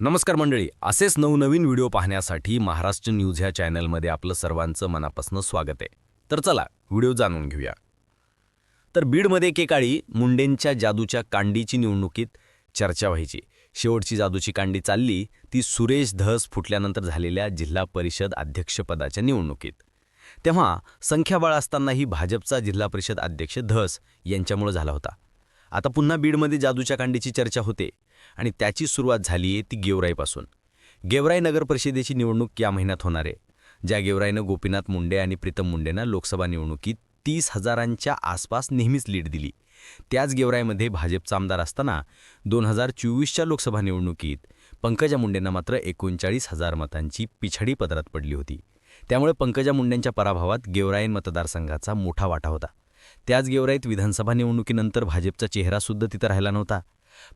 नमस्कार मंडळी असेच नवनवीन व्हिडिओ पाहण्यासाठी महाराष्ट्र न्यूज ह्या चॅनलमध्ये आपलं सर्वांचं मनापासून स्वागत आहे. तर चला व्हिडिओ जाणून घेऊया. तर बीडमध्ये एकेकाळी मुंडेंच्या जादूच्या कांडीची निवडणुकीत चर्चा व्हायची. शेवटची जादूची कांडी चालली ती सुरेश धस फुटल्यानंतर झालेल्या जिल्हा परिषद अध्यक्षपदाच्या निवडणुकीत. तेव्हा संख्याबळ असतानाही भाजपचा जिल्हा परिषद अध्यक्ष धस यांच्यामुळे झाला होता. आता पुन्हा बीडमध्ये जादूच्या कांडीची चर्चा होते. आणि त्याची सुरुवात झाली आहे ती गेवराईपासून. गेवराई नगर परिषदेची निवडणूक या महिन्यात होणार आहे. ज्या गेवराईनं गोपीनाथ मुंडे आणि प्रीतम मुंडेंना लोकसभा निवडणुकीत तीस हजारांच्या आसपास नेहमीच लीड दिली. त्याच गेवराईमध्ये भाजपचा आमदार असताना दोन हजार चोवीसच्या लोकसभा निवडणुकीत पंकजा मुंडेंना मात्र एकोणचाळीस हजार मतांची पिछाडी पदरात पडली होती. त्यामुळे पंकजा मुंडेंच्या पराभवात गेवराईन मतदारसंघाचा मोठा वाटा होता. त्याच गेवराईत विधानसभा निवडणुकीनंतर भाजपचा चेहरासुद्धा तिथं राहिला नव्हता.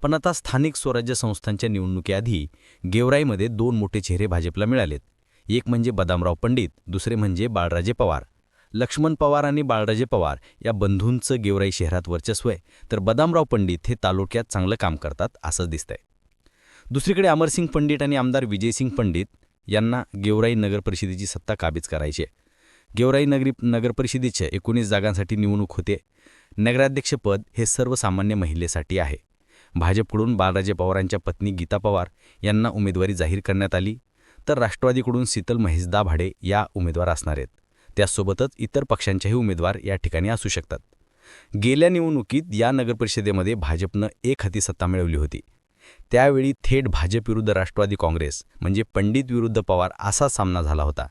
पण आता स्थानिक स्वराज्य संस्थांच्या निवडणुकीआधी गेवराईमध्ये दोन मोठे चेहरे भाजपला मिळालेत. एक म्हणजे बदामराव पंडित दुसरे म्हणजे बाळराजे पवार. लक्ष्मण पवार आणि बाळराजे पवार या बंधूंचं गेवराई शहरात वर्चस्व आहे. तर बदामराव पंडित हे तालुक्यात चांगलं काम करतात असं दिसतंय. दुसरीकडे अमरसिंग पंडित आणि आमदार विजयसिंग पंडित यांना गेवराई नगर परिषदेची सत्ता काबीज करायची आहे. गेवराई नगरी नगरपरिषदेच्या एकोणीस जागांसाठी निवडणूक होते. नगराध्यक्षपद हे सर्वसामान्य महिलेसाठी आहे. भाजपकडून बाळराजे पवारांच्या पत्नी गीता पवार यांना उमेदवारी जाहीर करण्यात आली. तर राष्ट्रवादीकडून शीतल महेशदा भाडे या उमेदवार असणार आहेत. त्यासोबतच इतर पक्षांचेही उमेदवार या ठिकाणी असू शकतात. गेल्या निवडणुकीत या नगरपरिषदेमध्ये भाजपनं एक हाती सत्ता मिळवली होती. त्यावेळी थेट भाजप विरुद्ध राष्ट्रवादी काँग्रेस म्हणजे पंडित विरुद्ध पवार असा सामना झाला होता.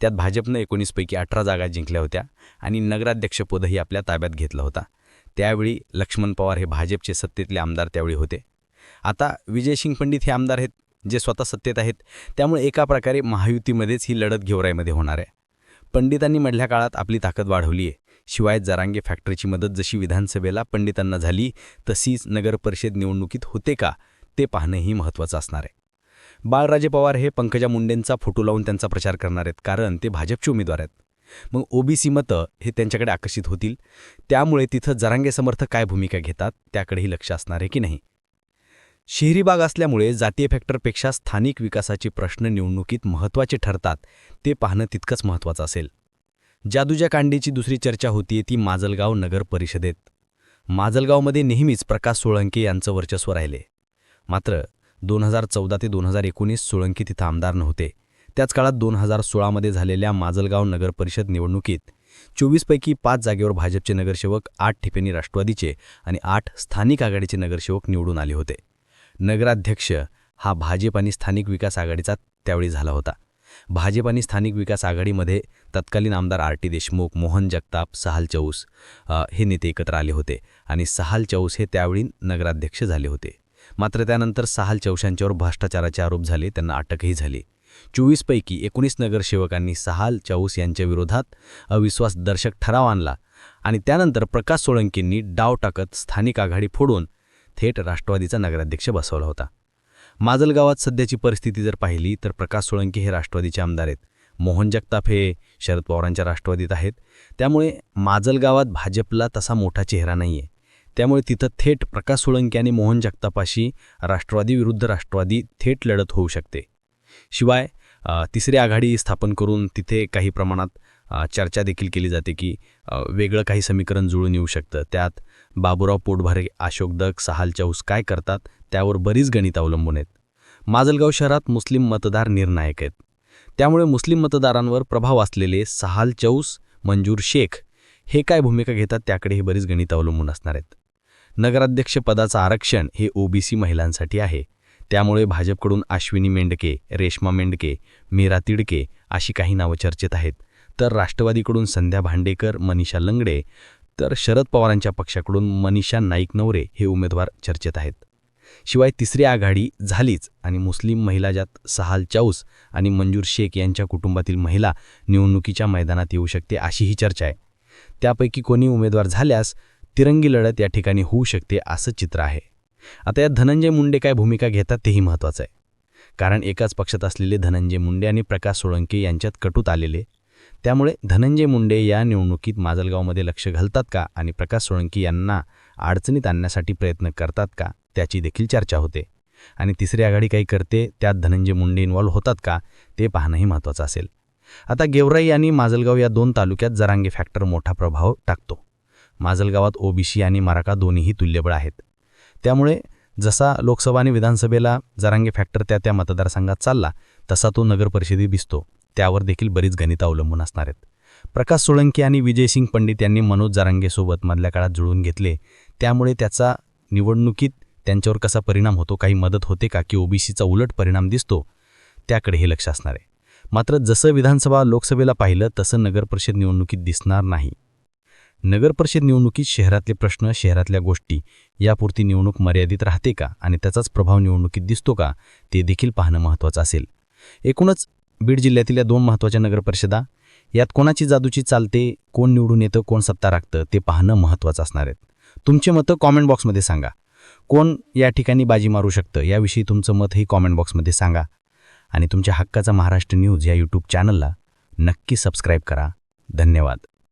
त्यात भाजपनं एकोणीसपैकी अठरा जागा जिंकल्या होत्या आणि नगराध्यक्षपदही आपल्या ताब्यात घेतला होता. त्यावेळी लक्ष्मण पवार हे भाजपचे सत्तेतले आमदार त्यावेळी होते. आता विजयसिंग पंडित हे आमदार आहेत जे स्वतः सत्तेत आहेत. त्यामुळे एका प्रकारे महायुतीमध्येच ही लढत घेवराईमध्ये होणार आहे. पंडितांनी मधल्या काळात आपली ताकद वाढवली आहे शिवाय जरांगे फॅक्टरीची मदत जशी विधानसभेला पंडितांना झाली तशीच नगरपरिषद निवडणुकीत होते का ते पाहणंही महत्त्वाचं असणार आहे. बाळराजे पवार हे पंकजा मुंडेंचा फोटो लावून त्यांचा प्रचार करणार आहेत कारण ते भाजपचे उमेदवार आहेत. मग ओबीसी मतं हे त्यांच्याकडे आकर्षित होतील. त्यामुळे तिथं जरांगे समर्थ काय भूमिका घेतात त्याकडेही लक्ष असणार आहे की नाही? शहरी भाग असल्यामुळे जातीय फॅक्टरपेक्षा स्थानिक विकासाचे प्रश्न निवडणुकीत महत्त्वाचे ठरतात ते पाहणं तितकंच महत्त्वाचं असेल. जादूच्या कांडीची दुसरी चर्चा होतीये ती माजलगाव नगर परिषदेत. माजलगावमध्ये नेहमीच प्रकाश सोळंके यांचं वर्चस्व राहिले. मात्र दोन हजार चौदा ते दोन हजार एकोणीस सोळंकी तिथं आमदार नव्हते. त्याच काळात दोन हजार सोळामध्ये झालेल्या माजलगाव नगर परिषद निवडणुकीत चोवीसपैकी पाच जागेवर भाजपचे नगरसेवक आठ ठिकाणी राष्ट्रवादीचे आणि आठ स्थानिक आघाडीचे नगरसेवक निवडून आले होते. नगराध्यक्ष हा भाजप आणि स्थानिक विकास आघाडीचा त्यावेळी झाला होता. भाजप आणि स्थानिक विकास आघाडीमध्ये तत्कालीन आमदार आर टी देशमुख मोहन जगताप सहाल चौस हे नेते एकत्र आले होते आणि सहाल चौस हे त्यावेळी नगराध्यक्ष झाले होते. मात्र त्यानंतर सहाल चौशांच्यावर भ्रष्टाचाराचे आरोप झाले त्यांना अटकही झाली. चोवीसपैकी एकोणीस नगरसेवकांनी सहाल चौस यांच्या विरोधात अविश्वासदर्शक ठराव आणला आणि त्यानंतर प्रकाश सोळंकींनी डाव टाकत स्थानिक आघाडी फोडून थेट राष्ट्रवादीचा नगराध्यक्ष बसवला होता. माजलगावात सध्याची परिस्थिती जर पाहिली तर प्रकाश सोळंकी हे राष्ट्रवादीचे आमदार आहेत. मोहन जगताप हे शरद पवारांच्या राष्ट्रवादीत आहेत. त्यामुळे माजलगावात भाजपला तसा मोठा चेहरा नाही आहे त्यामुळे तिथं थेट प्रकाश सोळंकी आणि मोहन जगतापाशी राष्ट्रवादी विरुद्ध राष्ट्रवादी थेट लढत होऊ शकते. शिवाय तिसरी आघाडी स्थापन करून तिथे काही प्रमाणात चर्चा देखील केली जाते की वेगळं काही समीकरण जुळून येऊ शकतं. त्यात बाबुराव पोटभारे अशोक दग सहाल चौस काय करतात त्यावर बरीच गणित अवलंबून आहेत. माजलगाव शहरात मुस्लिम मतदार निर्णायक आहेत. त्यामुळे मुस्लिम मतदारांवर प्रभाव असलेले सहाल चौस मंजूर शेख हे काय भूमिका घेतात त्याकडे हे बरीच गणित अवलंबून असणार आहेत. नगराध्यक्षपदाचं आरक्षण हे ओबीसी महिलांसाठी आहे. त्यामुळे भाजपकडून अश्विनी मेंढके रेश्मा मेंढके मीरा तिडके अशी काही नावं चर्चेत आहेत. तर राष्ट्रवादीकडून संध्या भांडेकर मनीषा लंगडे तर शरद पवारांच्या पक्षाकडून मनीषा नाईक नवरे हे उमेदवार चर्चेत आहेत. शिवाय तिसरी आघाडी झालीच आणि मुस्लिम महिला ज्यात सहाल चाऊस आणि मंजूर शेख यांच्या कुटुंबातील महिला निवडणुकीच्या मैदानात येऊ शकते अशी ही चर्चा आहे. त्यापैकी कोणी उमेदवार झाल्यास तिरंगी लढत या ठिकाणी होऊ शकते असं चित्र आहे. आता यात धनंजय मुंडे काय भूमिका घेतात तेही महत्त्वाचं आहे. कारण एकाच पक्षात असलेले धनंजय मुंडे आणि प्रकाश सोळंके यांच्यात कटूत आलेले त्यामुळे धनंजय मुंडे या निवडणुकीत माजलगावमध्ये लक्ष घालतात का आणि प्रकाश सोळंकी यांना अडचणीत आणण्यासाठी प्रयत्न करतात का त्याची देखील चर्चा होते. आणि तिसरी आघाडी काही करते त्यात धनंजय मुंडे इन्व्हॉल्व होतात का ते पाहणंही महत्त्वाचं असेल. आता गेवराई आणि माजलगाव या दोन तालुक्यात जरांगे फॅक्टर मोठा प्रभाव टाकतो. माजलगावात ओबीसी आणि मराठा दोन्हीही तुल्यबळ आहेत. त्यामुळे जसा लोकसभा आणि विधानसभेला जरांगे फॅक्टर त्या त्या मतदारसंघात चालला तसा तो नगरपरिषदी दिसतो. त्यावर देखील बरीच गणितं अवलंबून असणार आहेत. प्रकाश सोळंकी आणि विजयसिंग पंडित यांनी मनोज जरांगेसोबत मधल्या काळात जुळून घेतले. त्यामुळे त्याचा निवडणुकीत त्यांच्यावर कसा परिणाम होतो काही मदत होते का की ओबीसीचा उलट परिणाम दिसतो त्याकडे हे लक्ष असणार आहे. मात्र जसं विधानसभा लोकसभेला पाहिलं तसं नगरपरिषद निवडणुकीत दिसणार नाही. नगरपरिषद निवडणुकीत शहरातले प्रश्न शहरातल्या गोष्टी यापुरती निवडणूक मर्यादित राहते का आणि त्याचाच प्रभाव निवडणुकीत दिसतो का ते देखील पाहणं महत्त्वाचं असेल. एकूणच बीड जिल्ह्यातील या दोन महत्त्वाच्या नगरपरिषदा यात कोणाची जादूची चालते कोण निवडून येतं कोण सत्ता राखतं ते पाहणं महत्त्वाचं असणार आहेत. तुमचे मतं कॉमेंट बॉक्समध्ये सांगा. कोण या ठिकाणी बाजी मारू शकतं याविषयी तुमचं मतही कॉमेंट बॉक्समध्ये सांगा. आणि तुमच्या हक्काचा महाराष्ट्र न्यूज या यूट्यूब चॅनलला नक्की सबस्क्राईब करा. धन्यवाद.